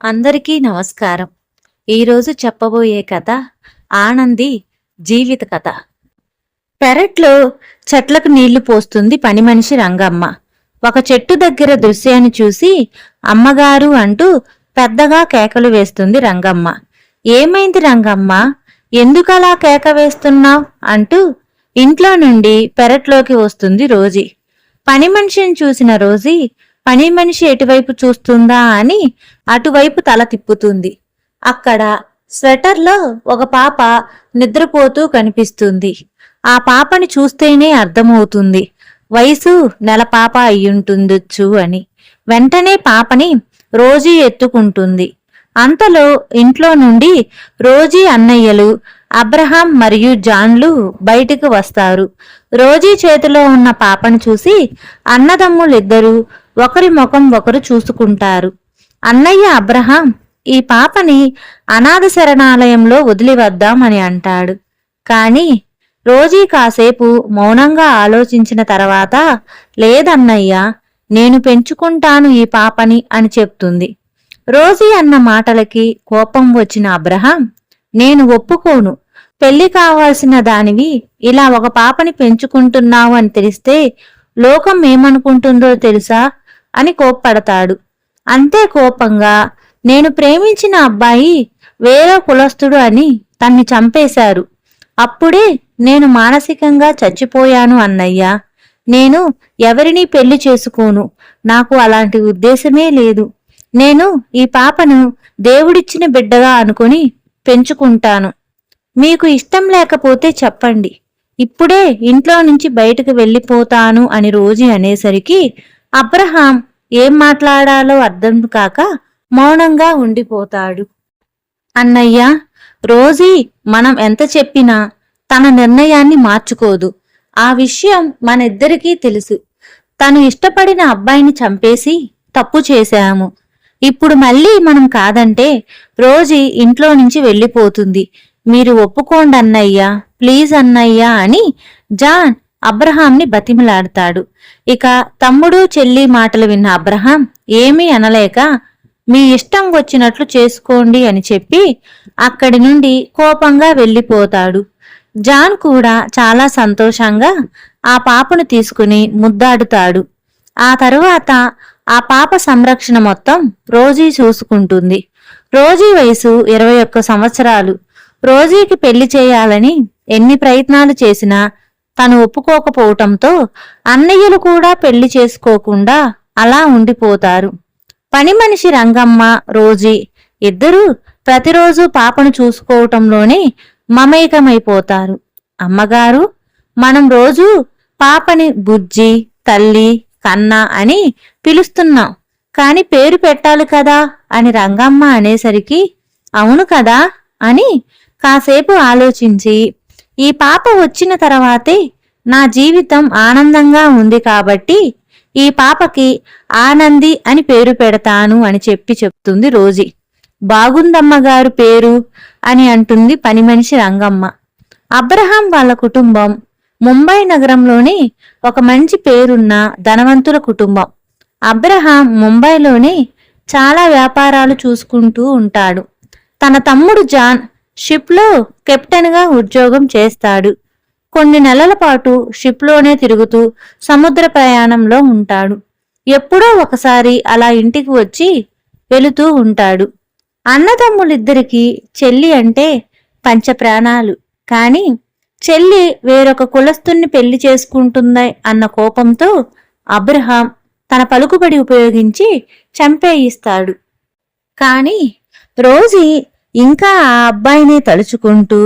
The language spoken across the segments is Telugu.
అందరికీ నమస్కారం. ఈరోజు చెప్పబోయే కథ ఆనంది జీవిత కథ. పెరట్లో చెట్లకు నీళ్ళు పోస్తుంది పని మనిషి రంగమ్మ. ఒక చెట్టు దగ్గర దృశ్యాన్ని చూసి అమ్మగారు అంటూ పెద్దగా కేకలు వేస్తుంది రంగమ్మ. ఏమైంది రంగమ్మ? ఎందుకలా కేక వేస్తున్నావు? అంటూ ఇంట్లో నుండి పెరట్లోకి వస్తుంది రోజీ. పని మనిషిని చూసిన రోజీ పని మనిషి ఎటువైపు చూస్తుందా అని అటువైపు తల తిప్పుతుంది. అక్కడ స్వెటర్లో ఒక పాప నిద్రపోతూ కనిపిస్తుంది. ఆ పాపని చూస్తేనే అర్థమవుతుంది. వయసు నెల పాప అయ్యుంటుండొచ్చు అని. వెంటనే పాపని రోజీ ఎత్తుకుంటుంది. అంతలో ఇంట్లో నుండి రోజీ అన్నయ్యలు అబ్రహాం మరియు జాన్లు బయటికి వస్తారు. రోజీ చేతిలో ఉన్న పాపను చూసి అన్నదమ్ములిద్దరూ ఒకరి ముఖం ఒకరు చూసుకుంటారు. అన్నయ్య అబ్రహాం ఈ పాపని అనాథ శరణాలయంలో వదిలివద్దామని అంటాడు. కానీ రోజీ కాసేపు మౌనంగా ఆలోచించిన తర్వాత లేదన్నయ్య నేను పెంచుకుంటాను ఈ పాపని అని చెప్తుంది. రోజీ అన్న మాటలకి కోపం వచ్చిన అబ్రహాం నేను ఒప్పుకోను పెళ్ళి కావాల్సిన దానివి ఇలా ఒక పాపని పెంచుకుంటున్నావు అని తెలిస్తే లోకం ఏమనుకుంటుందో తెలుసా అని కోప్పడతాడు. అంతే కోపంగా నేను ప్రేమించిన అబ్బాయి వేరే కులస్తుడు అని తన్ని చంపేశారు. అప్పుడే నేను మానసికంగా చచ్చిపోయాను అన్నయ్య. నేను ఎవరినీ పెళ్ళి చేసుకోను. నాకు అలాంటి ఉద్దేశమే లేదు. నేను ఈ పాపను దేవుడిచ్చిన బిడ్డగా అనుకుని పెంచుకుంటాను. మీకు ఇష్టం లేకపోతే చెప్పండి. ఇప్పుడే ఇంట్లో నుంచి బయటకు వెళ్ళిపోతాను అని రోజీ అనేసరికి అబ్రహాం ఏం మాట్లాడాలో అర్థం కాక మౌనంగా ఉండిపోతాడు. అన్నయ్య రోజీ మనం ఎంత చెప్పినా తన నిర్ణయాన్ని మార్చుకోదు. ఆ విషయం మనిద్దరికీ తెలుసు. తను ఇష్టపడిన అబ్బాయిని చంపేసి తప్పు చేశాము. ఇప్పుడు మళ్ళీ మనం కాదంటే రోజీ ఇంట్లో నుంచి వెళ్ళిపోతుంది. మీరు ఒప్పుకోండి అన్నయ్యా ప్లీజ్ అన్నయ్యా అని జాన్ అబ్రహాంని బతిమలాడతాడు. ఇక తమ్ముడు చెల్లి మాటలు విన్న అబ్రహాం ఏమీ అనలేక మీ ఇష్టం వచ్చినట్లు చేసుకోండి అని చెప్పి అక్కడి నుండి కోపంగా వెళ్ళిపోతాడు. జాన్ కూడా చాలా సంతోషంగా ఆ పాపను తీసుకుని ముద్దాడుతాడు. ఆ తరువాత ఆ పాప సంరక్షణ మొత్తం రోజీ చూసుకుంటుంది. రోజీ వయసు ఇరవై ఒక్క సంవత్సరాలు. రోజీకి పెళ్ళి చేయాలని ఎన్ని ప్రయత్నాలు చేసినా తను ఒప్పుకోకపోవటంతో అన్నయ్యలు కూడా పెళ్ళి చేసుకోకుండా అలా ఉండిపోతారు. పని మనిషి రంగమ్మ రోజీ ఇద్దరూ ప్రతిరోజు పాపను చూసుకోవటంలోనే మమేకమైపోతారు. అమ్మగారు మనం రోజు పాపని బుజ్జి తల్లి కన్న అని పిలుస్తున్నాం. కాని పేరు పెట్టాలి కదా అని రంగమ్మ అనేసరికి అవును కదా అని కాసేపు ఆలోచించి ఈ పాప వచ్చిన తర్వాతే నా జీవితం ఆనందంగా ఉంది కాబట్టి ఈ పాపకి ఆనంది అని పేరు పెడతాను అని చెప్పి చెప్తుంది రోజీ. బాగుందమ్మగారు పేరు అని అంటుంది పని మనిషి రంగమ్మ. అబ్రహాం వాళ్ళ కుటుంబం ముంబై నగరంలోని ఒక మంచి పేరున్న ధనవంతుల కుటుంబం. అబ్రహాం ముంబైలోనే చాలా వ్యాపారాలు చూసుకుంటూ ఉంటాడు. తన తమ్ముడు జాన్ షిప్లో కెప్టెన్గా ఉద్యోగం చేస్తాడు. కొన్ని నెలల పాటు షిప్లోనే తిరుగుతూ సముద్ర ప్రయాణంలో ఉంటాడు. ఎప్పుడో ఒకసారి అలా ఇంటికి వచ్చి వెళుతూ ఉంటాడు. అన్నదమ్ములిద్దరికీ చెల్లి అంటే పంచప్రాణాలు. కానీ చెల్లి వేరొక కులస్తుని పెళ్ళి చేసుకుంటుందా అన్న కోపంతో అబ్రహాం తన పలుకుబడి ఉపయోగించి చంపేయిస్తాడు. కానీ రోజీ ఇంకా ఆ అబ్బాయిని తలుచుకుంటూ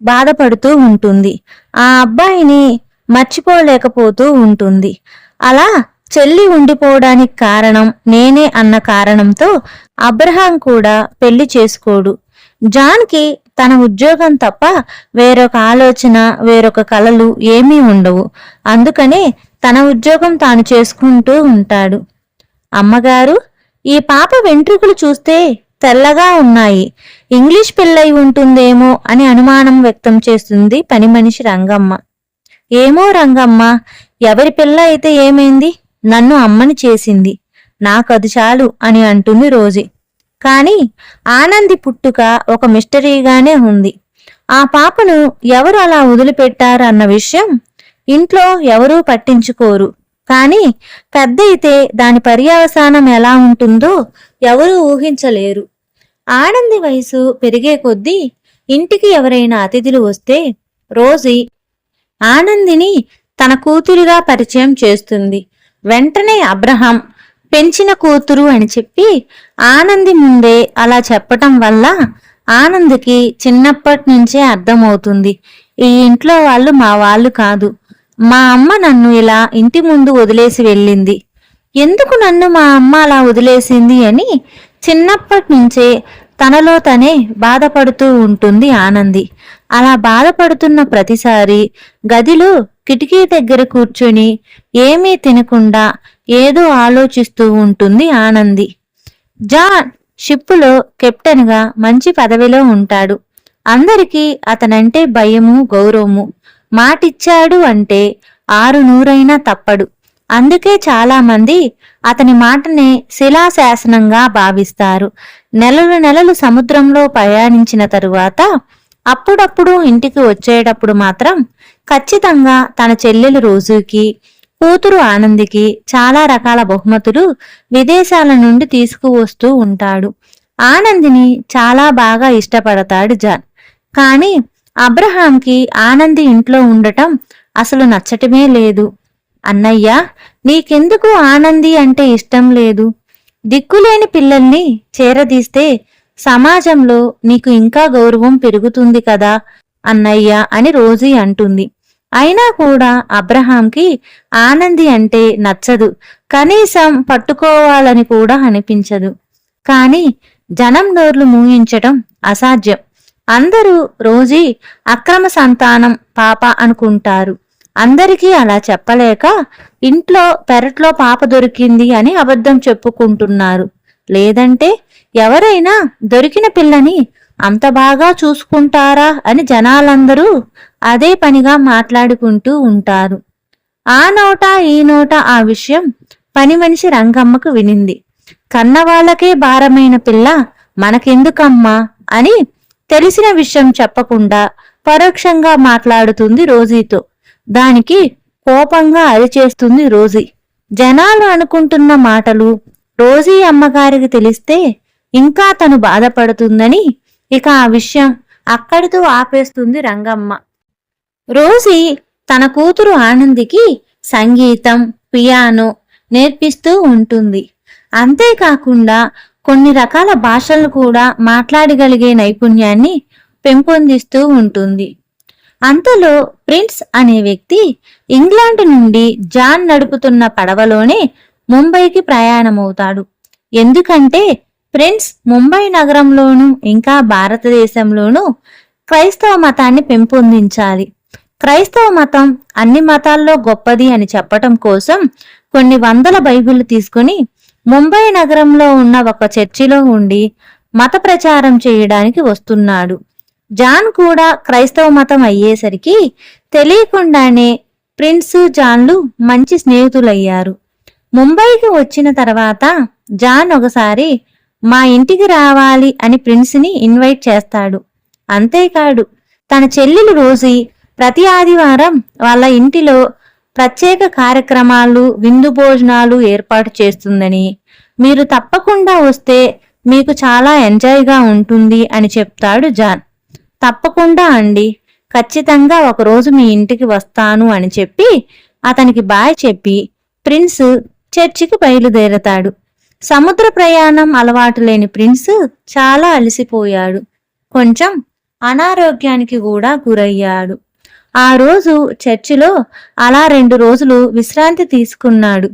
బాధపడుతూ ఉంటుంది. ఆ అబ్బాయిని మర్చిపోలేకపోతూ ఉంటుంది. అలా చెల్లి ఉండిపోవడానికి కారణం నేనే అన్న కారణంతో అబ్రహాం కూడా పెళ్ళి చేసుకోడు. జాన్కి తన ఉద్యోగం తప్ప వేరొక ఆలోచన వేరొక కళలు ఏమీ ఉండవు. అందుకనే తన ఉద్యోగం తాను చేసుకుంటూ ఉంటాడు. అమ్మగారు ఈ పాప వెంట్రుకలు చూస్తే తెల్లగా ఉన్నాయి. ఇంగ్లీష్ పెళ్ళై ఉంటుందేమో అని అనుమానం వ్యక్తం చేస్తుంది పని మనిషి రంగమ్మ. ఏమో రంగమ్మ ఎవరి పిల్ల అయితే ఏమైంది? నన్ను అమ్మని చేసింది. నాకది చాలు అని అంటుంది రోజీ. కానీ ఆనంది పుట్టుక ఒక మిస్టరీగానే ఉంది. ఆ పాపను ఎవరు అలా వదిలిపెట్టారు అన్న విషయం ఇంట్లో ఎవరూ పట్టించుకోరు. కానీ పెద్ద అయితే దాని పర్యవసానం ఎలా ఉంటుందో ఎవరూ ఊహించలేరు. ఆనంది వయసు పెరిగే కొద్దీ ఇంటికి ఎవరైనా అతిథులు వస్తే రోజీ ఆనందిని తన కూతురుగా పరిచయం చేస్తుంది. వెంటనే అబ్రహాం పెంచిన కూతురు అని చెప్పి ఆనంది ముందే అలా చెప్పటం వల్ల ఆనంద్కి చిన్నప్పటి నుంచే అర్థమవుతుంది. ఈ ఇంట్లో వాళ్ళు మా వాళ్ళు కాదు. మా అమ్మ నన్ను ఇలా ఇంటి ముందు వదిలేసి వెళ్ళింది. ఎందుకు నన్ను మా అమ్మ అలా వదిలేసింది అని చిన్నప్పటి నుంచే తనలో తనే బాధపడుతూ ఉంటుంది ఆనంది. అలా బాధపడుతున్న ప్రతిసారి గదిలో కిటికీ దగ్గర కూర్చుని ఏమీ తినకుండా ఏదో ఆలోచిస్తూ ఉంటుంది ఆనంది. జాన్ షిప్పులో కెప్టెన్గా మంచి పదవిలో ఉంటాడు. అందరికీ అతనంటే భయము గౌరవము. మాటిచ్చాడు అంటే ఆరు నూరైనా తప్పడు. అందుకే చాలామంది అతని మాటనే శిలాశాసనంగా భావిస్తారు. నెలలు నెలలు సముద్రంలో ప్రయాణించిన తరువాత అప్పుడప్పుడు ఇంటికి వచ్చేటప్పుడు మాత్రం ఖచ్చితంగా తన చెల్లెలు రోజుకి కూతురు ఆనందికి చాలా రకాల బహుమతులు విదేశాల నుండి తీసుకువస్తూ ఉంటాడు. ఆనందిని చాలా బాగా ఇష్టపడతాడు జాన్. కానీ అబ్రహాంకి ఆనంది ఇంట్లో ఉండటం అసలు నచ్చటమే లేదు. అన్నయ్య నీకెందుకు ఆనంది అంటే ఇష్టం లేదు? దిక్కులేని పిల్లల్ని చేరదీస్తే సమాజంలో నీకు ఇంకా గౌరవం పెరుగుతుంది కదా అన్నయ్య అని రోజీ అంటుంది. అయినా కూడా అబ్రహాంకి ఆనంది అంటే నచ్చదు. కనీసం పట్టుకోవాలని కూడా అనిపించదు. కాని జనం నోర్లు మూయించటం అసాధ్యం. అందరూ రోజీ అక్రమ సంతానం పాప అనుకుంటారు. అందరికీ అలా చెప్పలేక ఇంట్లో పెరట్లో పాప దొరికింది అని అబద్ధం చెప్పుకుంటున్నారు. లేదంటే ఎవరైనా దొరికిన పిల్లని అంత బాగా చూసుకుంటారా అని జనాలందరూ అదే పనిగా మాట్లాడుకుంటూ ఉంటారు. ఆ నోట ఈ నోట ఆ విషయం పని మనిషి రంగమ్మకు వినింది. కన్నవాళ్ళకే భారమైన పిల్ల మనకెందుకమ్మా అని తెలిసిన విషయం చెప్పకుండా పరోక్షంగా మాట్లాడుతుంది రోజీతో. దానికి కోపంగా అరిచేస్తుంది రోజీ. జనాలు అనుకుంటున్న మాటలు రోజీ అమ్మగారికి తెలిస్తే ఇంకా తను బాధపడుతుందని ఇక ఆ విషయం అక్కడితో ఆపేస్తుంది రంగమ్మ. రోజీ తన కూతురు ఆనందికి సంగీతం పియానో నేర్పిస్తూ ఉంటుంది. అంతేకాకుండా కొన్ని రకాల భాషలు కూడా మాట్లాడగలిగే నైపుణ్యాన్ని పెంపొందిస్తూ ఉంటుంది. అంతలో ప్రిన్స్ అనే వ్యక్తి ఇంగ్లాండ్ నుండి జాన్ నడుపుతున్న పడవలోనే ముంబైకి ప్రయాణమవుతాడు. ఎందుకంటే ప్రిన్స్ ముంబై నగరంలోనూ ఇంకా భారతదేశంలోనూ క్రైస్తవ మతాన్ని పెంపొందించాలి. క్రైస్తవ మతం అన్ని మతాల్లో గొప్పది అని చెప్పటం కోసం కొన్ని వందల బైబిల్ తీసుకుని ముంబై నగరంలో ఉన్న ఒక చర్చిలో ఉండి మత ప్రచారం చేయడానికి వస్తున్నాడు. జాన్ కూడా క్రైస్తవ మతం అయ్యేసరికి తెలియకుండానే ప్రిన్స్ జాన్లు మంచి స్నేహితులయ్యారు. ముంబైకి వచ్చిన తర్వాత జాన్ ఒకసారి మా ఇంటికి రావాలి అని ప్రిన్స్ని ఇన్వైట్ చేస్తాడు. అంతేకాదు తన చెల్లెలు రోజీ ప్రతి ఆదివారం వాళ్ళ ఇంటిలో ప్రత్యేక కార్యక్రమాలు విందు భోజనాలు ఏర్పాటు చేస్తుందని మీరు తప్పకుండా వస్తే మీకు చాలా ఎంజాయ్గా ఉంటుంది అని చెప్తాడు జాన్. తప్పకుండా అండి. ఖచ్చితంగా ఒకరోజు మీ ఇంటికి వస్తాను అని చెప్పి అతనికి బాయ్ చెప్పి ప్రిన్స్ చర్చికి బయలుదేరతాడు. సముద్ర ప్రయాణం అలవాటు లేని ప్రిన్స్ చాలా అలసిపోయాడు. కొంచెం అనారోగ్యానికి కూడా గురయ్యాడు. ఆ రోజు చర్చిలో అలా రెండు రోజులు విశ్రాంతి తీసుకున్నాడు.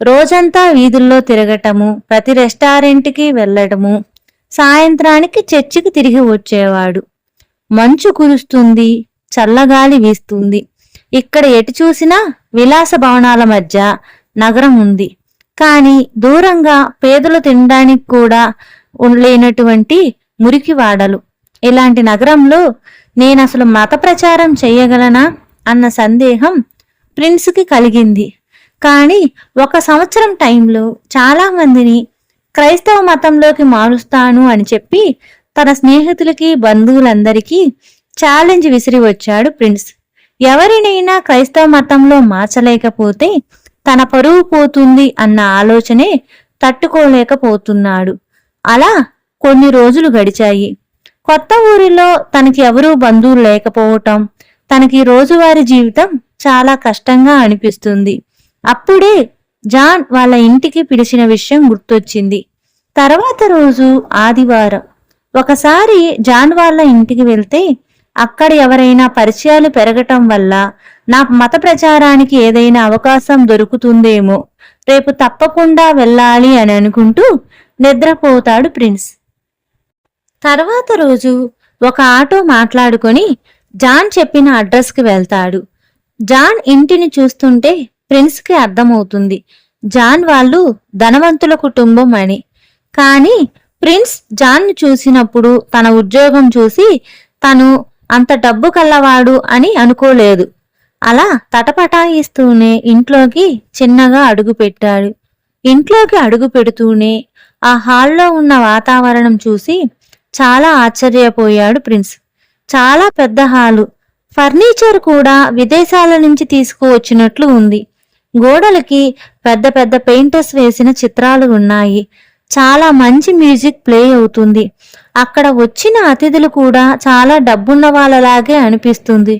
రోజంతా వీధుల్లో తిరగటము ప్రతి రెస్టారెంట్కి వెళ్ళటము సాయంత్రానికి చర్చికి తిరిగి వచ్చేవాడు. మంచు కురుస్తుంది చల్లగాలి వీస్తుంది. ఇక్కడ ఎటు చూసినా విలాస భవనాల మధ్య నగరం ఉంది. కానీ దూరంగా పేదలు తినడానికి కూడా లేనటువంటి మురికివాడలు ఇలాంటి నగరంలో నేను అసలు మత ప్రచారం చేయగలనా అన్న సందేహం ప్రిన్స్కి కలిగింది. కానీ ఒక సంవత్సరం టైంలో చాలా మందిని క్రైస్తవ మతంలోకి మారుస్తాను అని చెప్పి తన స్నేహితులకి బంధువులందరికీ ఛాలెంజ్ విసిరి వచ్చాడు ప్రిన్స్. ఎవరినైనా క్రైస్తవ మతంలో మార్చలేకపోతే తన పరువు పోతుంది అన్న ఆలోచనే తట్టుకోలేకపోతున్నాడు. అలా కొన్ని రోజులు గడిచాయి. కొత్త ఊరిలో తనకి ఎవరూ బంధువులు లేకపోవటం తనకి రోజువారీ జీవితం చాలా కష్టంగా అనిపిస్తుంది. అప్పుడే జాన్ వాళ్ళ ఇంటికి పిలిచిన విషయం గుర్తొచ్చింది. తర్వాత రోజు ఆదివారం ఒకసారి జాన్ వాళ్ళ ఇంటికి వెళ్తే అక్కడ ఎవరైనా పరిచయాలు పెరగటం వల్ల నా మత ప్రచారానికి ఏదైనా అవకాశం దొరుకుతుందేమో. రేపు తప్పకుండా వెళ్ళాలి అని అనుకుంటూ నిద్రపోతాడు ప్రిన్స్. తర్వాత రోజు ఒక ఆటో మాట్లాడుకొని జాన్ చెప్పిన అడ్రస్కి వెళ్తాడు. జాన్ ఇంటిని చూస్తుంటే ప్రిన్స్కి అర్థమవుతుంది. జాన్ వాళ్ళు ధనవంతుల కుటుంబం అని. కానీ ప్రిన్స్ జాన్ను చూసినప్పుడు తన ఉద్యోగం చూసి తను అంత డబ్బు కల్లవాడు అని అనుకోలేదు అలా తటపటాయిస్తూనే ఇంట్లోకి చిన్నగా అడుగు పెట్టాడు. ఇంట్లోకి అడుగు పెడుతూనే ఆ హాల్లో ఉన్న వాతావరణం చూసి చాలా ఆశ్చర్యపోయాడు ప్రిన్స్. చాలా పెద్ద హాలు. ఫర్నిచర్ కూడా విదేశాల నుంచి తీసుకువచ్చినట్లు ఉంది. గోడలకి పెద్ద పెద్ద పెయింటర్స్ వేసిన చిత్రాలు ఉన్నాయి. చాలా మంచి మ్యూజిక్ ప్లే అవుతుంది. అక్కడ వచ్చిన అతిథులు కూడా చాలా డబ్బున్న వాళ్ళలాగే అనిపిస్తుంది.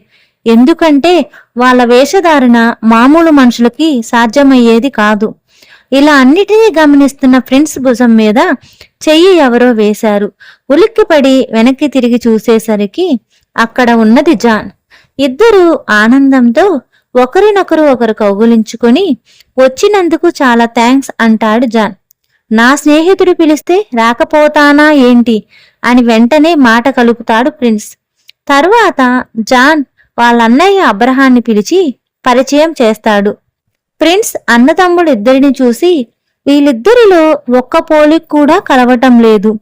ఎందుకంటే వాళ్ళ వేషధారణ మామూలు మనుషులకి సాధ్యమయ్యేది కాదు. ఇలా అన్నిటినీ గమనిస్తున్న ఫ్రెండ్స్ భుజం మీద చెయ్యి ఎవరో వేశారు. ఉలిక్కిపడి వెనక్కి తిరిగి చూసేసరికి అక్కడ ఉన్నది జాన్. ఇద్దరు ఆనందంతో ఒకరినొకరు ఒకరు కౌగులించుకొని వచ్చినందుకు చాలా థ్యాంక్స్ అంటాడు జాన్. నా స్నేహితుడు పిలిస్తే రాకపోతానా ఏంటి? అని వెంటనే మాట కలుపుతాడు ప్రిన్స్. తరువాత జాన్ వాళ్ళన్నయ్య అబ్రహాన్ని పిలిచి పరిచయం చేస్తాడు. ప్రిన్స్ అన్నతమ్ముడు ఇద్దరిని చూసి వీళ్ళిద్దరిలో ఒక్క పోలిక్ కూడా కలవటం లేదు.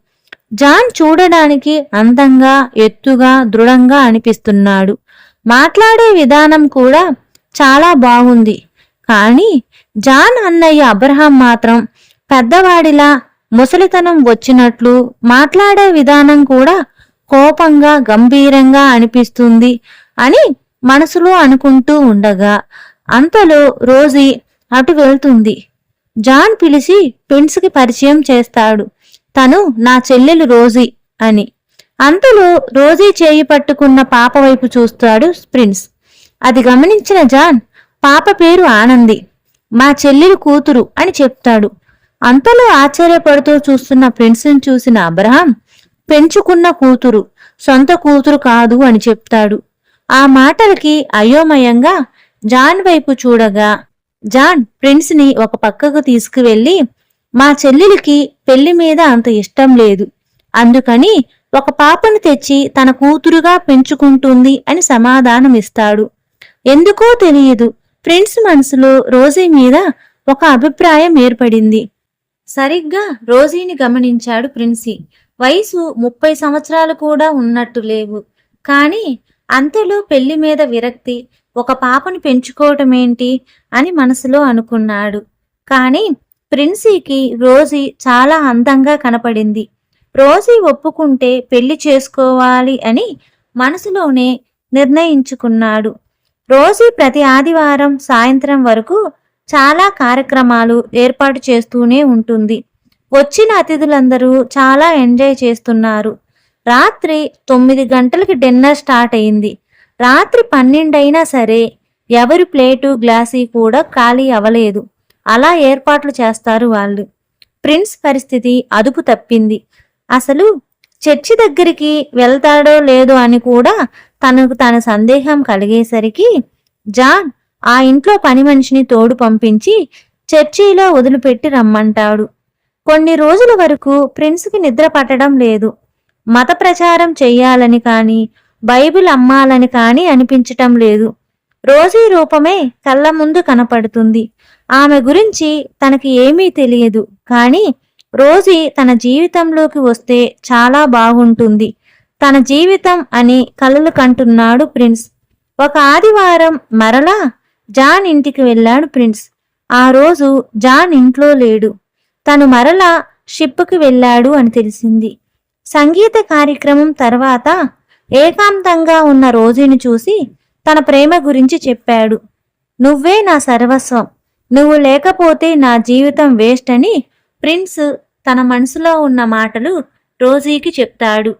జాన్ చూడడానికి అందంగా ఎత్తుగా దృఢంగా అనిపిస్తున్నాడు. మాట్లాడే విధానం కూడా చాలా బాగుంది. కానీ జాన్ అన్నయ్య అబ్రహాం మాత్రం పెద్దవాడిలా ముసలితనం వచ్చినట్లు మాట్లాడే విధానం కూడా కోపంగా గంభీరంగా అనిపిస్తుంది అని మనసులో అనుకుంటూ ఉండగా అంతలో రోజీ అటు వెళ్తుంది. జాన్ పిలిచి ప్రిన్స్కి పరిచయం చేస్తాడు. తను నా చెల్లెలు రోజీ అని. అంతలో రోజీ చేయి పట్టుకున్న పాప వైపు చూస్తాడు ప్రిన్స్. అది గమనించిన జాన్ పాప పేరు ఆనంది మా చెల్లెలు కూతురు అని చెప్తాడు. అంతలో ఆశ్చర్యపడుతూ చూస్తున్న ప్రిన్స్ని చూసిన అబ్రహాం పెంచుకున్న కూతురు సొంత కూతురు కాదు అని చెప్తాడు. ఆ మాటలకి అయోమయంగా జాన్ వైపు చూడగా జాన్ ప్రిన్స్ని ఒక పక్కకు తీసుకువెళ్ళి మా చెల్లెలికి పెళ్ళి మీద అంత ఇష్టం లేదు. అందుకని ఒక పాపను తెచ్చి తన కూతురుగా పెంచుకుంటుంది అని సమాధానమిస్తాడు ఎందుకో తెలియదు. ఫ్రెండ్స్ మనసులో రోజీ మీద ఒక అభిప్రాయం ఏర్పడింది. సరిగ్గా రోజీని గమనించాడు ప్రిన్సీ. వయసు ముప్పై సంవత్సరాలు కూడా ఉన్నట్టు లేవు. కానీ అంతలో పెళ్ళి మీద విరక్తి ఒక పాపను పెంచుకోవటమేంటి అని మనసులో అనుకున్నాడు. కానీ ప్రిన్సీకి రోజీ చాలా అందంగా కనపడింది. రోజీ ఒప్పుకుంటే పెళ్ళి చేసుకోవాలి అని మనసులోనే నిర్ణయించుకున్నాడు. రోజీ ప్రతి ఆదివారం సాయంత్రం వరకు చాలా కార్యక్రమాలు ఏర్పాటు చేస్తూనే ఉంటుంది. వచ్చిన అతిథులందరూ చాలా ఎంజాయ్ చేస్తున్నారు. రాత్రి తొమ్మిది గంటలకి డిన్నర్ స్టార్ట్ అయింది. రాత్రి పన్నెండైనా సరే ఎవరి ప్లేటు గ్లాసీ కూడా ఖాళీ అవ్వలేదు. అలా ఏర్పాట్లు చేస్తారు వాళ్ళు. ప్రిన్స్ పరిస్థితి అదుపు తప్పింది. అసలు చర్చి దగ్గరికి వెళ్తాడో లేదో అని కూడా తనకు తన సందేహం కలిగేసరికి జాన్ ఆ ఇంట్లో పని మనిషిని తోడు పంపించి చర్చిలో వదిలిపెట్టి రమ్మంటాడు. కొన్ని రోజుల వరకు ప్రిన్స్కి నిద్ర పట్టడం లేదు. మత ప్రచారం చెయ్యాలని కానీ బైబిల్ అమ్మాలని కానీ అనిపించటం లేదు. రోజీ రూపమే కళ్ళ ముందు కనపడుతుంది. ఆమె గురించి తనకి ఏమీ తెలియదు. కానీ రోజీ తన జీవితంలోకి వస్తే చాలా బాగుంటుంది. తన జీవితం అని కలలు కంటున్నాడు ప్రిన్స్. ఒక ఆదివారం మరలా జాన్ ఇంటికి వెళ్ళాడు ప్రిన్స్. ఆ రోజు జాన్ ఇంట్లో లేడు. తను మరలా షిప్కి వెళ్ళాడు అని తెలిసింది. సంగీత కార్యక్రమం తర్వాత ఏకాంతంగా ఉన్న రోజుని చూసి తన ప్రేమ గురించి చెప్పాడు. నువ్వే నా సర్వస్వం. నువ్వు లేకపోతే నా జీవితం వేస్ట్ అని ప్రిన్స్ తన మనసులో ఉన్న మాటలు రోజీకి చెప్తాడు.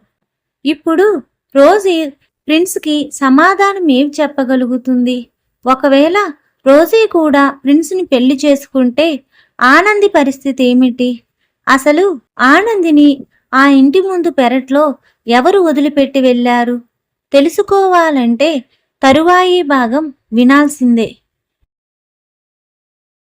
ఇప్పుడు రోజీ ప్రిన్స్కి సమాధానం ఏం చెప్పగలుగుతుంది? ఒకవేళ రోజీ కూడా ప్రిన్స్ని పెళ్ళి చేసుకుంటే ఆనంది పరిస్థితి ఏమిటి? అసలు ఆనందిని ఆ ఇంటి ముందు పెరట్లో ఎవరు వదిలిపెట్టి వెళ్ళారు? తెలుసుకోవాలంటే తరువాయి భాగం వినాల్సిందే.